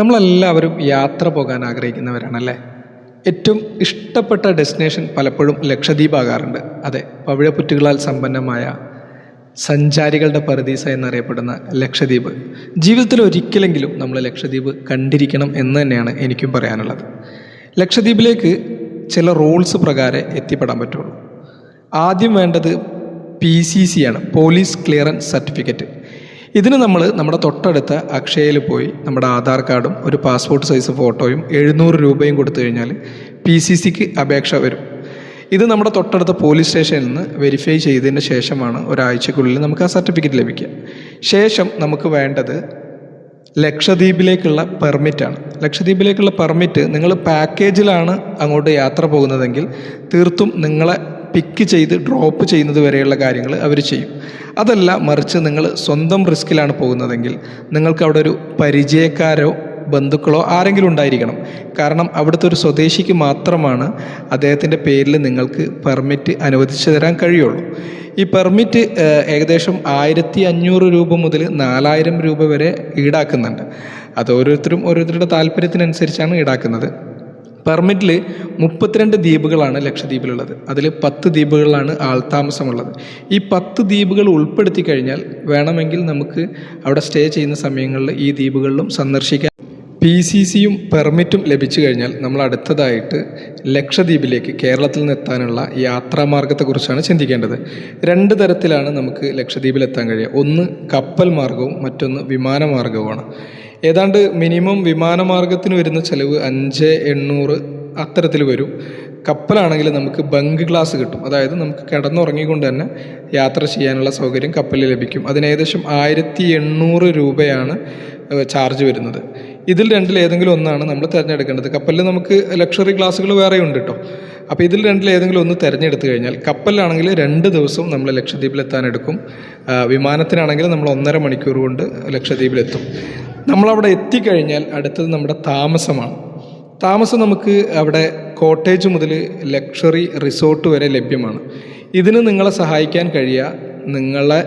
നമ്മളെല്ലാവരും യാത്ര പോകാൻ ആഗ്രഹിക്കുന്നവരാണല്ലേ? ഏറ്റവും ഇഷ്ടപ്പെട്ട ഡെസ്റ്റിനേഷൻ പലപ്പോഴും ലക്ഷദ്വീപ് ആകാറുണ്ട്. അതെ പവിഴപ്പുറ്റുകളാൽ സമ്പന്നമായ സഞ്ചാരികളുടെ പരദീസ എന്നറിയപ്പെടുന്ന ലക്ഷദ്വീപ്. ജീവിതത്തിൽ ഒരിക്കലെങ്കിലും നമ്മൾ ലക്ഷദ്വീപ് കണ്ടിരിക്കണം എന്ന് തന്നെയാണ് എനിക്കും പറയാനുള്ളത്. ലക്ഷദ്വീപിലേക്ക് ചില റൂൾസ് പ്രകാരം എത്തിപ്പെടാൻ പറ്റുള്ളൂ. ആദ്യം വേണ്ടത് പി സി സി ആണ് പോലീസ് ക്ലിയറൻസ് സർട്ടിഫിക്കറ്റ്. ഇതിന് നമ്മൾ നമ്മുടെ തൊട്ടടുത്ത അക്ഷയയിൽ പോയി നമ്മുടെ ആധാർ കാർഡും ഒരു പാസ്പോർട്ട് സൈസ് ഫോട്ടോയും എഴുന്നൂറ് രൂപയും കൊടുത്തു കഴിഞ്ഞാൽ പി സി സിക്ക് അപേക്ഷ വരും. ഇത് നമ്മുടെ തൊട്ടടുത്ത പോലീസ് സ്റ്റേഷനിൽ നിന്ന് വെരിഫൈ ചെയ്തതിന് ശേഷമാണ് ഒരാഴ്ചക്കുള്ളിൽ നമുക്ക് ആ സർട്ടിഫിക്കറ്റ് ലഭിക്കുക. ശേഷം നമുക്ക് വേണ്ടത് ലക്ഷദ്വീപിലേക്കുള്ള പെർമിറ്റാണ് ലക്ഷദ്വീപിലേക്കുള്ള പെർമിറ്റ് നിങ്ങൾ പാക്കേജിലാണ് അങ്ങോട്ട് യാത്ര പോകുന്നതെങ്കിൽ തീർത്തും നിങ്ങളെ പിക്ക് ചെയ്ത് ഡ്രോപ്പ് ചെയ്യുന്നത് വരെയുള്ള കാര്യങ്ങൾ അവർ ചെയ്യും. അതല്ല മറിച്ച് നിങ്ങൾ സ്വന്തം റിസ്ക്കിലാണ് പോകുന്നതെങ്കിൽ നിങ്ങൾക്ക് അവിടെ ഒരു പരിചയക്കാരോ ബന്ധുക്കളോ ആരെങ്കിലും ഉണ്ടായിരിക്കണം. കാരണം അവിടുത്തെ ഒരു സ്വദേശിക്ക് മാത്രമാണ് അദ്ദേഹത്തിന്റെ പേരിൽ നിങ്ങൾക്ക് പെർമിറ്റ് അനുവദിച്ചു തരാൻ കഴിയുള്ളൂ. ഈ പെർമിറ്റ് ഏകദേശം ആയിരത്തി അഞ്ഞൂറ് രൂപ മുതൽ നാലായിരം രൂപ വരെ ഈടാക്കുന്നുണ്ട്. അത് ഓരോരുത്തരും ഓരോരുത്തരുടെ താല്പര്യത്തിനനുസരിച്ചാണ് ഈടാക്കുന്നത്. പെർമിറ്റിൽ മുപ്പത്തിരണ്ട് ദ്വീപുകളാണ് ലക്ഷദ്വീപിലുള്ളത്. അതിൽ പത്ത് ദ്വീപുകളിലാണ് ആൾതാമസമുള്ളത്. ഈ പത്ത് ദ്വീപുകൾ ഉൾപ്പെടുത്തി കഴിഞ്ഞാൽ വേണമെങ്കിൽ നമുക്ക് അവിടെ സ്റ്റേ ചെയ്യുന്ന സമയങ്ങളിൽ ഈ ദ്വീപുകളിലും സന്ദർശിക്കാം. പി സി സിയും പെർമിറ്റും ലഭിച്ചു കഴിഞ്ഞാൽ നമ്മൾ അടുത്തതായിട്ട് ലക്ഷദ്വീപിലേക്ക് കേരളത്തിൽ നിന്ന് എത്താനുള്ള യാത്രാമാർഗത്തെക്കുറിച്ചാണ് ചിന്തിക്കേണ്ടത്. രണ്ട് തരത്തിലാണ് നമുക്ക് ലക്ഷദ്വീപിൽ എത്താൻ കഴിയുക. ഒന്ന് കപ്പൽ മാർഗവും മറ്റൊന്ന് വിമാനമാർഗവുമാണ്. ഏതാണ്ട് മിനിമം വിമാനമാർഗത്തിന് വരുന്ന ചിലവ് അഞ്ച് എണ്ണൂറ് അത്തരത്തിൽ വരും. കപ്പലാണെങ്കിൽ നമുക്ക് ബങ്ക് ക്ലാസ് കിട്ടും. അതായത് നമുക്ക് കിടന്നുറങ്ങിക്കൊണ്ട് തന്നെ യാത്ര ചെയ്യാനുള്ള സൗകര്യം കപ്പലിൽ ലഭിക്കും. അതിന് ഏകദേശം ആയിരത്തി എണ്ണൂറ് രൂപയാണ് ചാർജ് വരുന്നത്. ഇതിൽ രണ്ടിൽ ഏതെങ്കിലും ഒന്നാണ് നമ്മൾ തിരഞ്ഞെടുക്കേണ്ടത്. കപ്പലിൽ നമുക്ക് ലക്ഷറി ക്ലാസ്സുകൾ വേറെയുണ്ട് കേട്ടോ അപ്പോൾ ഇതിൽ രണ്ടിൽ ഏതെങ്കിലും ഒന്ന് തിരഞ്ഞെടുത്തു കഴിഞ്ഞാൽ കപ്പലിലാണെങ്കിൽ രണ്ട് ദിവസം നമ്മൾ എടുക്കും വിമാനത്തിനാണെങ്കിൽ നമ്മൾ ഒന്നര മണിക്കൂർ കൊണ്ട് ലക്ഷദ്വീപിലെത്തും. നമ്മളവിടെ എത്തിക്കഴിഞ്ഞാൽ അടുത്തത് നമ്മുടെ താമസമാണ്. താമസം നമുക്ക് അവിടെ കോട്ടേജ് മുതൽ ലക്ഷറി റിസോർട്ട് വരെ ലഭ്യമാണ്. ഇതിന് നിങ്ങളെ സഹായിക്കാൻ കഴിയുക നിങ്ങളെ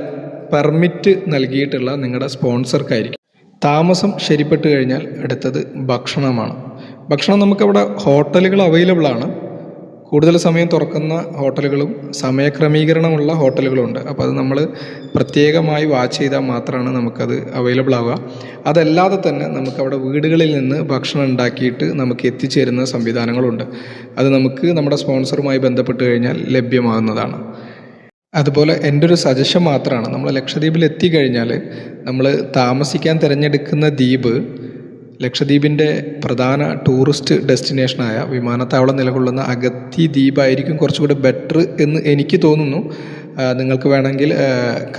പെർമിറ്റ് നൽകിയിട്ടുള്ള നിങ്ങളുടെ സ്പോൺസർക്കായിരിക്കും. താമസം ശരിപ്പെട്ട് കഴിഞ്ഞാൽ അടുത്തത് ഭക്ഷണമാണ്. ഭക്ഷണം നമുക്കവിടെ ഹോട്ടലുകൾ അവൈലബിൾ ആണ് കൂടുതൽ സമയം തുറക്കുന്ന ഹോട്ടലുകളും സമയക്രമീകരണമുള്ള ഹോട്ടലുകളും ഉണ്ട് അപ്പോൾ അത് നമ്മൾ പ്രത്യേകമായി വാച്ച് ചെയ്താൽ മാത്രമാണ് നമുക്കത് അവൈലബിൾ ആവുക. അതല്ലാതെ തന്നെ നമുക്കവിടെ വീടുകളിൽ നിന്ന് ഭക്ഷണം ഉണ്ടാക്കിയിട്ട് നമുക്ക് എത്തിച്ചേരുന്ന സംവിധാനങ്ങളുണ്ട്. അത് നമുക്ക് നമ്മുടെ സ്പോൺസറുമായി ബന്ധപ്പെട്ട് കഴിഞ്ഞാൽ ലഭ്യമാകുന്നതാണ്. അതുപോലെ എന്റെ ഒരു സജഷൻ മാത്രമാണ്. നമ്മൾ ലക്ഷദ്വീപിൽ എത്തിക്കഴിഞ്ഞാൽ നമ്മൾ താമസിക്കാൻ തിരഞ്ഞെടുക്കുന്ന ദ്വീപ് ലക്ഷദ്വീപിന്റെ പ്രധാന ടൂറിസ്റ്റ് ഡെസ്റ്റിനേഷനായ വിമാനത്താവളം നിലകൊള്ളുന്ന അഗത്തി ദ്വീപായിരിക്കും കുറച്ചുകൂടി ബെറ്റർ എന്ന് എനിക്ക് തോന്നുന്നു. നിങ്ങൾക്ക് വേണമെങ്കിൽ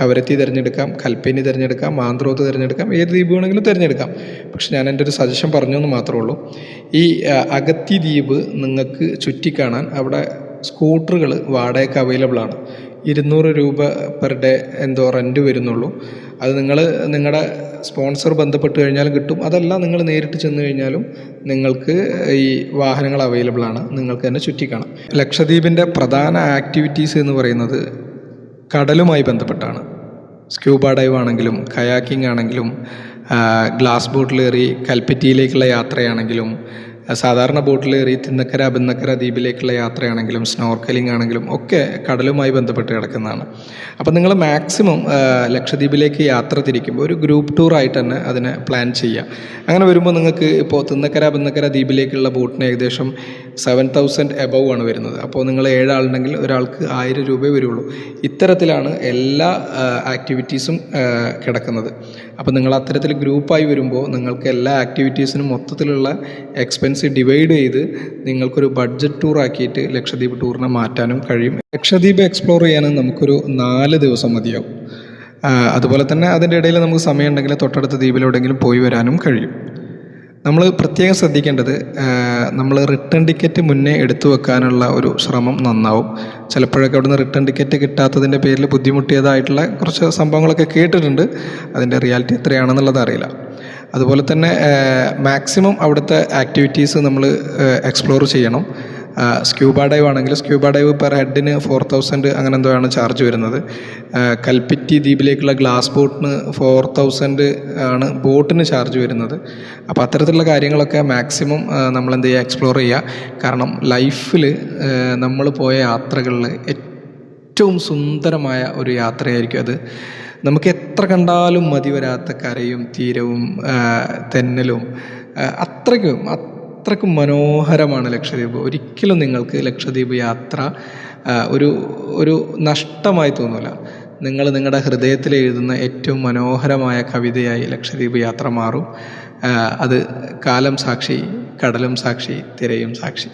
കവരത്തി തിരഞ്ഞെടുക്കാം കൽപ്പേനി തിരഞ്ഞെടുക്കാം മാന്ത്രോത്ത് തിരഞ്ഞെടുക്കാം ഏത് ദ്വീപ് വേണമെങ്കിലും തിരഞ്ഞെടുക്കാം. പക്ഷെ ഞാൻ എന്റെ ഒരു സജഷൻ പറഞ്ഞു എന്ന് മാത്രമേ ഉള്ളൂ. ഈ അഗത്തി ദ്വീപ് നിങ്ങൾക്ക് ചുറ്റിക്കാണാൻ അവിടെ സ്കൂട്ടറുകൾ വാടകയ്ക്ക് അവൈലബിൾ ആണ്. ഇരുന്നൂറ് രൂപ പെർ ഡേ എന്തോ റെന്റ് വരുന്നുള്ളൂ. അത് നിങ്ങൾ നിങ്ങളുടെ സ്പോൺസർ ബന്ധപ്പെട്ട് കഴിഞ്ഞാലും കിട്ടും. അതല്ല നിങ്ങൾ നേരിട്ട് ചെന്ന് കഴിഞ്ഞാലും നിങ്ങൾക്ക് ഈ വാഹനങ്ങൾ അവൈലബിൾ ആണ്. നിങ്ങൾക്ക് തന്നെ ചുറ്റിക്കാണാം ലക്ഷദ്വീപിന്റെ പ്രധാന ആക്ടിവിറ്റീസ് എന്ന് പറയുന്നത് കടലുമായി ബന്ധപ്പെട്ടാണ്. സ്ക്യൂബ ഡൈവ് ആണെങ്കിലും കയാക്കിംഗ് ആണെങ്കിലും ഗ്ലാസ് ബോട്ടിലേറി കൽപ്പറ്റിയിലേക്കുള്ള യാത്രയാണെങ്കിലും ആ, ബോട്ടിൽ കയറി തിന്നക്കര അബിന്നക്കര ദ്വീപിലേക്കുള്ള യാത്രയാണെങ്കിലും സ്നോർക്കലിംഗ് ആണെങ്കിലും ഒക്കെ കടലുമായി ബന്ധപ്പെട്ട് കിടക്കുന്നതാണ്. അപ്പം നിങ്ങൾ മാക്സിമം ലക്ഷദ്വീപിലേക്ക് യാത്ര തിരിക്കുമ്പോൾ ഒരു ഗ്രൂപ്പ് ടൂർ ആയിട്ട് തന്നെ അതിനെ പ്ലാൻ ചെയ്യുക. അങ്ങനെ വരുമ്പോൾ നിങ്ങൾക്ക് ഇപ്പോൾ തിന്നക്കര ബിന്നക്കര ദ്വീപിലേക്കുള്ള ബോട്ടിന് ഏകദേശം സെവൻ തൗസൻഡ് എബവ് ആണ് വരുന്നത്. അപ്പോൾ നിങ്ങൾ ഏഴാളുണ്ടെങ്കിൽ ഒരാൾക്ക് ആയിരം രൂപയെ വരുള്ളൂ. ഇത്തരത്തിലാണ് എല്ലാ ആക്ടിവിറ്റീസും കിടക്കുന്നത്. അപ്പോൾ നിങ്ങൾ അത്തരത്തിൽ ഗ്രൂപ്പായി വരുമ്പോൾ നിങ്ങൾക്ക് എല്ലാ ആക്ടിവിറ്റീസിനും മൊത്തത്തിലുള്ള എക്സ്പെൻസ് ഡിവൈഡ് ചെയ്ത് നിങ്ങൾക്കൊരു ബഡ്ജറ്റ് ടൂർ ആക്കിയിട്ട് ലക്ഷദ്വീപ് ടൂറിനെ മാറ്റാനും കഴിയും. ലക്ഷദ്വീപ് എക്സ്പ്ലോർ ചെയ്യാനും നമുക്കൊരു നാല് ദിവസം മതിയാവും. അതുപോലെ തന്നെ അതിന്റെ ഇടയിൽ നമുക്ക് സമയമുണ്ടെങ്കിൽ തൊട്ടടുത്ത ദ്വീപിലെവിടെയെങ്കിലും പോയി വരാനും കഴിയും. നമ്മൾ പ്രത്യേകം ശ്രദ്ധിക്കേണ്ടത് നമ്മൾ റിട്ടേൺ ടിക്കറ്റ് മുന്നേ എടുത്തു വെക്കാനുള്ള ഒരു ശ്രമം നന്നാവും. ചിലപ്പോഴൊക്കെ അവിടുന്ന് റിട്ടേൺ ടിക്കറ്റ് കിട്ടാത്തതിന്റെ പേരിൽ ബുദ്ധിമുട്ടിയതായിട്ടുള്ള കുറച്ച് സംഭവങ്ങളൊക്കെ കേട്ടിട്ടുണ്ട്. അതിന്റെ റിയാലിറ്റി എത്രയാണെന്നുള്ളത് അറിയില്ല. അതുപോലെ തന്നെ മാക്സിമം അവിടുത്തെ ആക്ടിവിറ്റീസ് നമ്മൾ എക്സ്പ്ലോർ ചെയ്യണം. സ്ക്യൂബ ഡൈവ് ആണെങ്കിൽ സ്ക്യൂബ ഡൈവ് പെർ ഹെഡിന് ഫോർ തൗസൻഡ് അങ്ങനെ എന്തോ ആണ് ചാർജ് വരുന്നത്. കൽപ്പറ്റി ദ്വീപിലേക്കുള്ള ഗ്ലാസ് ബോട്ടിന് ഫോർ തൗസൻഡ് ആണ് ബോട്ടിന് ചാർജ് വരുന്നത്. അപ്പോൾ അത്തരത്തിലുള്ള കാര്യങ്ങളൊക്കെ മാക്സിമം നമ്മൾ എന്ത് ചെയ്യുക എക്സ്പ്ലോർ ചെയ്യുക. കാരണം ലൈഫിൽ നമ്മൾ പോയ യാത്രകളിൽ ഏറ്റവും സുന്ദരമായ ഒരു യാത്രയായിരിക്കും അത്. നമുക്ക് എത്ര കണ്ടാലും മതി വരാത്ത കരയും തീരവും തെന്നലും അത്രയ്ക്കും അത്രയ്ക്കും മനോഹരമാണ് ലക്ഷദ്വീപ്. ഒരിക്കലും നിങ്ങൾക്ക് ലക്ഷദ്വീപ് യാത്ര ഒരു ഒരു നഷ്ടമായി തോന്നില്ല നിങ്ങൾ നിങ്ങളുടെ ഹൃദയത്തിൽ എഴുതുന്ന ഏറ്റവും മനോഹരമായ കവിതയായി ലക്ഷദ്വീപ് യാത്ര മാറും. അത് കാലം സാക്ഷി കടലും സാക്ഷി തിരയും സാക്ഷി.